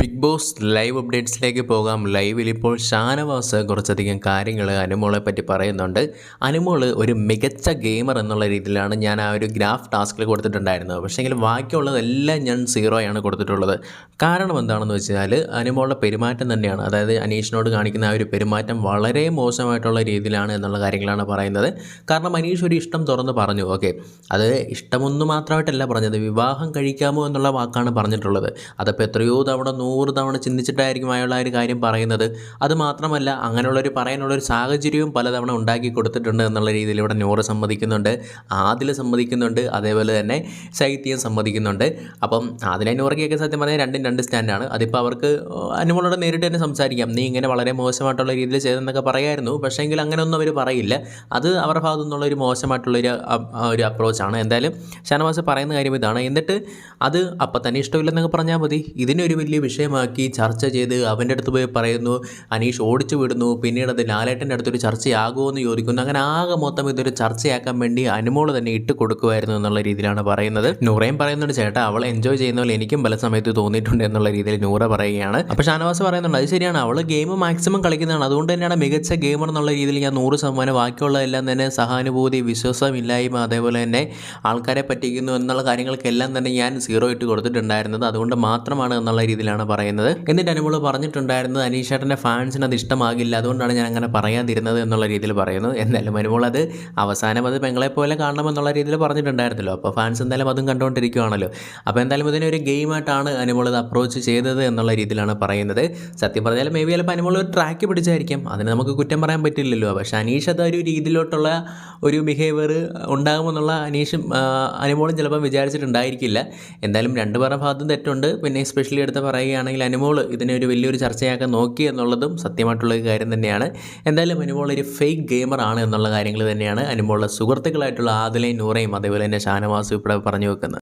Big boss live അപ്ഡേറ്റ്സിലേക്ക് പോകാം. ലൈവിൽ ഇപ്പോൾ ഷാനവാസ് കുറച്ചധികം കാര്യങ്ങൾ അനുമോളെ പറ്റി പറയുന്നുണ്ട്. അനുമോൾ ഒരു മികച്ച ഗെയിമർ എന്നുള്ള രീതിയിലാണ് ഞാൻ ആ ഒരു ഗ്രാഫ് ടാസ്കിൽ കൊടുത്തിട്ടുണ്ടായിരുന്നത്. പക്ഷേങ്കിൽ ബാക്കിയുള്ളതെല്ലാം ഞാൻ സീറോയാണ് കൊടുത്തിട്ടുള്ളത്. കാരണം എന്താണെന്ന് വെച്ചാൽ അനുമോളുടെ പെരുമാറ്റം തന്നെയാണ്. അതായത് അനീഷിനോട് കാണിക്കുന്ന ആ ഒരു പെരുമാറ്റം വളരെ മോശമായിട്ടുള്ള രീതിയിലാണ് എന്നുള്ള കാര്യങ്ങളാണ് പറയുന്നത്. കാരണം അനീഷ് ഒരു ഇഷ്ടം തുറന്ന് പറഞ്ഞു. ഓക്കെ. അത് ഇഷ്ടമൊന്നും മാത്രമായിട്ടല്ല പറഞ്ഞത്. വിവാഹം കഴിക്കാമോ എന്നുള്ള വാക്കാണ് പറഞ്ഞിട്ടുള്ളത്. അതപ്പോൾ എത്രയോ തവണ നൂറ് തവണ ചിന്തിച്ചിട്ടായിരിക്കും അയാൾ ആ ഒരു കാര്യം പറയുന്നത്. അത് മാത്രമല്ല അങ്ങനെയുള്ളൊരു പറയാനുള്ളൊരു സാഹചര്യവും പലതവണ ഉണ്ടാക്കി കൊടുത്തിട്ടുണ്ട് എന്നുള്ള രീതിയിൽ ഇവിടെ നൂറ് സമ്മതിക്കുന്നുണ്ട്. ആദിൽ സമ്മതിക്കുന്നുണ്ട് അതേപോലെ തന്നെ ശൈത്യം സമ്മതിക്കുന്നുണ്ട്. അപ്പം ആദിലെ നൂറയ്ക്കൊക്കെ സത്യം പറഞ്ഞാൽ രണ്ടും രണ്ട് സ്റ്റാൻഡാണ്. അതിപ്പോൾ അവർക്ക് അനുമോളോട് നേരിട്ട് തന്നെ സംസാരിക്കാം. നീ ഇങ്ങനെ വളരെ മോശമായിട്ടുള്ള രീതിയിൽ ചെയ്തെന്നൊക്കെ പറയായിരുന്നു. പക്ഷേങ്കിൽ അങ്ങനെയൊന്നും അവർ പറയില്ല. അത് അവരുടെ ഭാഗത്തു നിന്നുള്ള ഒരു മോശമായിട്ടുള്ളൊരു ഒരു അപ്രോച്ചാണ്. എന്തായാലും ഷാനവാസ് പറയുന്ന കാര്യം ഇതാണ്. എന്നിട്ട് അത് അപ്പം തന്നെ ഇഷ്ടമില്ലെന്നൊക്കെ പറഞ്ഞാൽ മതി. ഇതിനൊരു വലിയ വിഷയമാക്കി ചർച്ച ചെയ്ത് അവന്റെ അടുത്ത് പോയി പറയുന്നു അനീഷ് ഓടിച്ചു വിടുന്നു പിന്നീട് അത് ലാലേട്ടന്റെ അടുത്തൊരു ചർച്ചയാകുമോ എന്ന് ചോദിക്കുന്നു. അങ്ങനെ ആകെ മൊത്തം ഇതൊരു ചർച്ചയാക്കാൻ വേണ്ടി അനുമോൾ തന്നെ ഇട്ട് കൊടുക്കുമായിരുന്നു എന്നുള്ള രീതിയിലാണ് പറയുന്നത്. നൂറയും പറയുന്നുണ്ട് ചേട്ടാ അവൾ എൻജോയ് ചെയ്യുന്ന പോലെ എനിക്കും പല സമയത്ത് തോന്നിയിട്ടുണ്ട് എന്നുള്ള രീതിയിൽ നൂറ പറയുകയാണ്. അപ്പോൾ ഷാനവാസ് പറയുന്നുണ്ട് അത് ശരിയാണ് അവൾ ഗെയിം മാക്സിമം കളിക്കുന്നതാണ്. അതുകൊണ്ട് തന്നെയാണ് മികച്ച ഗെയിമർ എന്നുള്ള രീതിയിൽ ഞാൻ നൂറ് ശതമാനം ബാക്കിയുള്ളതെല്ലാം തന്നെ സഹാനുഭൂതി വിശ്വാസമില്ലായ്മ അതേപോലെ തന്നെ ആൾക്കാരെ പറ്റിക്കുന്നു എന്നുള്ള കാര്യങ്ങൾക്കെല്ലാം തന്നെ ഞാൻ സീറോ ഇട്ട് കൊടുത്തിട്ടുണ്ടായിരുന്നത്. അതുകൊണ്ട് മാത്രമാണ് എന്നുള്ള രീതിയിലാണ് പറയുന്നത്. എന്നിട്ട് അനുമോൾ പറഞ്ഞിട്ടുണ്ടായിരുന്നത് അനീഷേട്ടന്റെ ഫാൻസിന് അത് ഇഷ്ടമാകില്ല അതുകൊണ്ടാണ് ഞാൻ അങ്ങനെ പറയാതിരുന്നത് എന്നുള്ള രീതിയിൽ പറയുന്നു. എന്തായാലും അനുമോൾ അത് അവസാനം അത് പെങ്ങളെ പോലെ കാണണം എന്നുള്ള രീതിയിൽ പറഞ്ഞിട്ടുണ്ടായിരുന്നല്ലോ. അപ്പോൾ ഫാൻസ് എന്തായാലും അതും കണ്ടുകൊണ്ടിരിക്കുകയാണല്ലോ അപ്പോൾ എന്തായാലും ഇതിനെ ഒരു ഗെയിമായിട്ടാണ് അനുമോൾ ഇത് അപ്രോച്ച് ചെയ്തത് എന്നുള്ള രീതിയിലാണ് പറയുന്നത്. സത്യം പറഞ്ഞാൽ മേ ബി ചിലപ്പോൾ അനുമോൾ ഒരു ട്രാക്ക് പിടിച്ചായിരിക്കും. അതിന് നമുക്ക് കുറ്റം പറയാൻ പറ്റില്ലല്ലോ. പക്ഷേ അനീഷ് അത് ഒരു രീതിയിലോട്ടുള്ള ഒരു ബിഹേവിയർ ഉണ്ടാകുമെന്നുള്ള അനീഷും അനുമോളും ചിലപ്പോൾ വിചാരിച്ചിട്ടുണ്ടായിരിക്കില്ല. എന്തായാലും രണ്ടു പേരുടെ ഭാഗത്തും തെറ്റുണ്ട്. പിന്നെ സ്പെഷ്യലി എടുത്ത് പറയുകയാണെങ്കിൽ അനുമോൾ ഇതിനെ ഒരു വലിയൊരു ചർച്ചയാക്കാൻ നോക്കി എന്നുള്ളതും സത്യമായിട്ടുള്ള ഒരു കാര്യം തന്നെയാണ്. എന്തായാലും അനുമോൾ ഒരു ഫേക്ക് ഗെയിമർ ആണ് എന്നുള്ള കാര്യങ്ങൾ തന്നെയാണ് അനുമോളുടെ സുഹൃത്തുക്കളായിട്ടുള്ള ആദിലയും നൂറയും അതേപോലെ തന്നെ ഷാനവാസും ഇവിടെ പറഞ്ഞു വെക്കുന്നത്.